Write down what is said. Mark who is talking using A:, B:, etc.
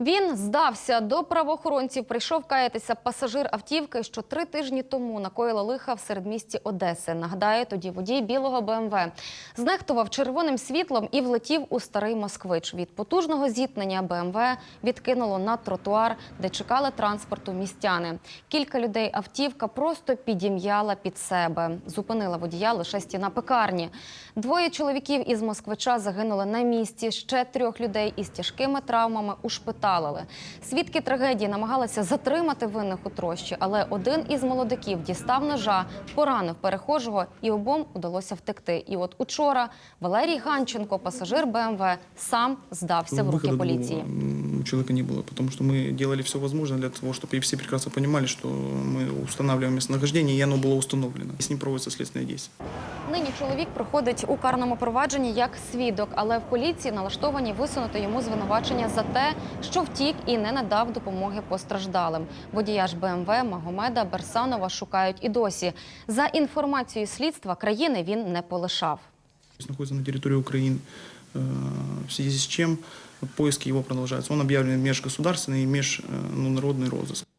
A: Він здався до правоохоронців. Прийшов каятися пасажир автівки, що три тижні тому накоїла лиха в середмісті Одеси. Нагадаю, тоді водій білого БМВ знехтував червоним світлом і влетів у старий москвич. Від потужного зіткнення БМВ відкинуло на тротуар, де чекали транспорту містяни. Кілька людей автівка просто підім'яла під себе. Зупинила водія лише стіна пекарні. Двоє чоловіків із москвича загинули на місці. Ще трьох людей із тяжкими травмами ушпиталили. Свідки трагедії намагалися затримати винних у трощі, але один із молодиків дістав ножа, поранив перехожого і обом удалося втекти. І от учора Валерій Ганченко, пасажир БМВ, сам здався в руки
B: Выхода
A: поліції
B: другого, м, у человека не было, потому что мы делали все возможное для того, чтобы и все прекрасно понимали, что мы устанавливаем местонахождение, и оно было установлено. С ним проводятся следственные действия.
A: Нині чоловік проходить у карному провадженні як свідок, але в поліції налаштовані висунути йому звинувачення за те, що втік і не надав допомоги постраждалим. Водія ж БМВ Магомеда Берсанова шукають і досі. За інформацією слідства, країни він не полишав.
B: Находится на территории Украины, э, в связи с чем поиски его продолжаются. Он объявлен межгосударственный и международный розыск.